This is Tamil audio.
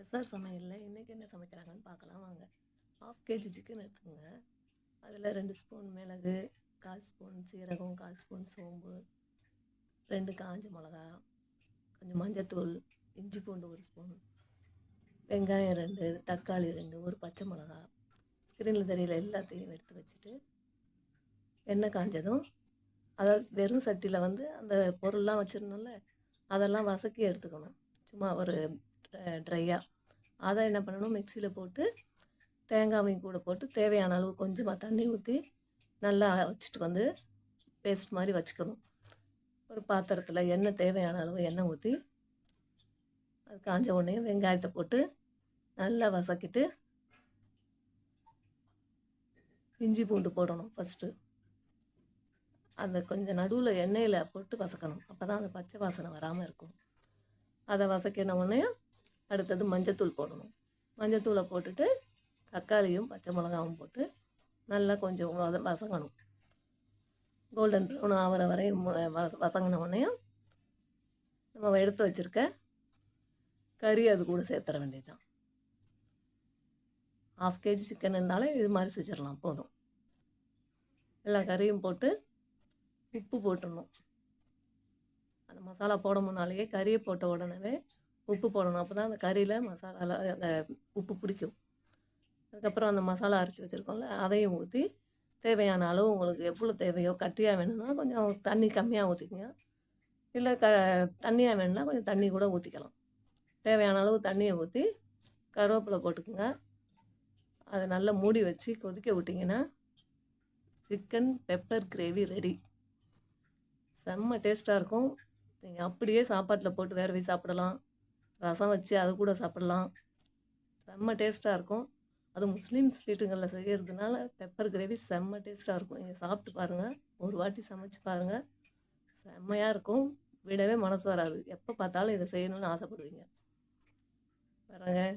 எஸ்ஆர் சமையலில் இன்றைக்கி என்ன சமைக்கிறாங்கன்னு பார்க்கலாம். வாங்க. ஹாஃப் கேஜி சிக்கன் எடுத்துக்கோங்க. அதில் ரெண்டு ஸ்பூன் மிளகு கால் ஸ்பூன் சீரகம் கால் ஸ்பூன் சோம்பு ரெண்டு காஞ்ச மிளகா கொஞ்சம் மஞ்சத்தூள் இஞ்சி பூண்டு ஒரு ஸ்பூன் வெங்காயம் ரெண்டு தக்காளி ரெண்டு ஒரு பச்சை மிளகா. ஸ்க்ரீனில் தெரியல எல்லாத்தையும் எடுத்து வச்சுட்டு எண்ணெய் காஞ்சதும் அதாவது வெறும் சட்டியில் வந்து அந்த பொருள்லாம் வச்சுருந்தோம்ல அதெல்லாம் வசக்கி எடுத்துக்கணும். சும்மா ஒரு ட்ரையாக அதை என்ன பண்ணணும்? மிக்சியில் போட்டு தேங்காயும் கூட போட்டு தேவையான அளவு கொஞ்சமாக தண்ணி ஊற்றி நல்லா வச்சுட்டு வந்து பேஸ்ட் மாதிரி வச்சுக்கணும். ஒரு பாத்திரத்தில் எண்ணெய் தேவையான அளவு எண்ணெய் ஊற்றி அது காஞ்ச உடனே வெங்காயத்தை போட்டு நல்லா வசக்கிட்டு இஞ்சி பூண்டு போடணும் ஃபஸ்ட்டு அந்த கொஞ்சம் நடுவில் எண்ணெயில் போட்டு வசக்கணும் அப்போ தான் அந்த பச்சை வாசனை வராமல் இருக்கும். அதை வசக்கின உடனே அடுத்தது மஞ்சத்தூள் போடணும். மஞ்சத்தூளை போட்டுட்டு தக்காளியும் பச்சை மிளகாவும் போட்டு நல்லா கொஞ்சம் வத வசங்கணும் கோல்டன் ப்ரௌன் ஆகிற வரையும் மு- வ- உடனே நம்ம எடுத்து வச்சுருக்க கறி அது கூட சேர்த்துற வேண்டியதுதான். ஹாஃப் கேஜி சிக்கன் இது மாதிரி செஞ்சிடலாம் போதும். எல்லா கறியும் போட்டு உப்பு போட்டுடணும். அந்த மசாலா போட முன்னாலேயே கறியை போட்ட உடனே உப்பு போடணும். அப்போ தான் அந்த கறியில் மசாலாவில் அந்த உப்பு பிடிக்கும். அதுக்கப்புறம் அந்த மசாலா அரைச்சி வச்சுருக்கோம்ல அதையும் ஊற்றி தேவையான அளவு உங்களுக்கு எவ்வளோ தேவையோ கட்டியாக வேணும்னா கொஞ்சம் தண்ணி கம்மியாக ஊற்றிக்கங்க இல்லை க தண்ணியாக வேணும்னா கொஞ்சம் தண்ணி கூட ஊற்றிக்கலாம் தேவையான அளவு தண்ணியை ஊற்றி கருவேப்பிலை போட்டுக்குங்க. அதை நல்லா மூடி வச்சு கொதிக்க விட்டிங்கன்னா சிக்கன் பெப்பர் கிரேவி ரெடி செம்ம டேஸ்ட்டாக இருக்கும். நீங்கள் அப்படியே சாப்பாட்டில் போட்டு வேற வச்சு சாப்பிடலாம். ரசம் வச்சு அது கூட சாப்பிடலாம். செம்ம டேஸ்ட்டாக இருக்கும். அது முஸ்லீம்ஸ் வீட்டுங்களில் செய்கிறதுனால பெப்பர் கிரேவி செம்ம டேஸ்ட்டாக இருக்கும். நீங்கள் சாப்பிட்டு பாருங்கள் ஒரு வாட்டி சமைச்சு பாருங்கள் செம்மையாக இருக்கும். விடவே மனசு வராது. எப்போ பார்த்தாலும் இதை செய்யணும்னு ஆசைப்படுவீங்க. பாருங்கள்